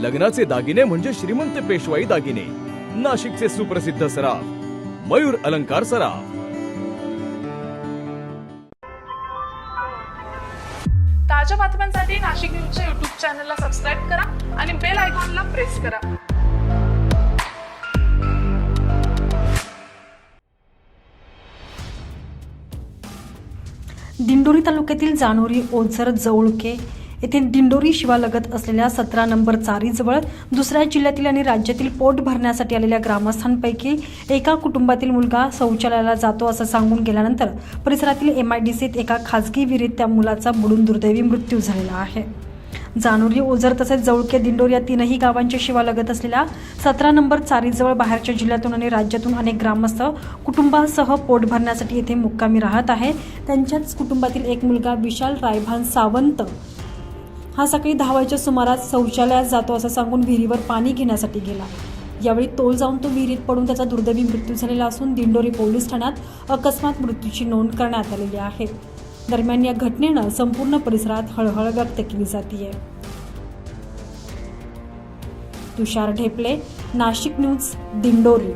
लग्नाचे दागिने म्हणजे श्रीमंत पेशवाई दागिने. नाशिकचे सुप्रसिद्ध सराफ मयूर अलंकार सराफ. ताज्या बातम्यांसाठी नाशिक न्यूजच्या युट्यूब चॅनलला सबस्क्राईब करा आणि बेल आयकॉनला प्रेस करा. दिंडोरी तालुक्यातील जानोरी ओझर जवळके येथे दिंडोरी शिवालगत असलेल्या सतरा नंबर चारीजवळ दुसऱ्या जिल्ह्यातील आणि राज्यातील पोट भरण्यासाठी आलेल्या ग्रामस्थांपैकी एका कुटुंबातील मुलगा शौचालयाला जातो असं सांगून गेल्यानंतर परिसरातील एम आय डी सीत एका खाजगी विहिरीत त्या मुलाचा बुडून दुर्दैवी मृत्यू झालेला आहे. जानोरी ओझर तसेच जवळके दिंडोर या तीनही गावांच्या शिवालगत असलेल्या सतरा नंबर चारीजवळ बाहेरच्या जिल्ह्यातून आणि राज्यातून अनेक ग्रामस्थ कुटुंबासह पोट भरण्यासाठी येथे मुक्कामी राहत आहे. त्यांच्याच कुटुंबातील एक मुलगा विशाल रायभान सावंत हा सकाळी दहा वाजेच्या सुमारास शौचालयात जातो असं सांगून विहिरीवर पाणी घेण्यासाठी गेला. यावेळी तोल जाऊन तो विहिरीत पडून त्याचा दुर्दैवी मृत्यू झालेला असून दिंडोरी पोलीस ठाण्यात अकस्मात मृत्यूची नोंद करण्यात आलेली आहे. दरम्यान या घटनेनं संपूर्ण परिसरात हळहळ व्यक्त केली जाते तुषार ढेपले नाशिक न्यूज दिंडोरी.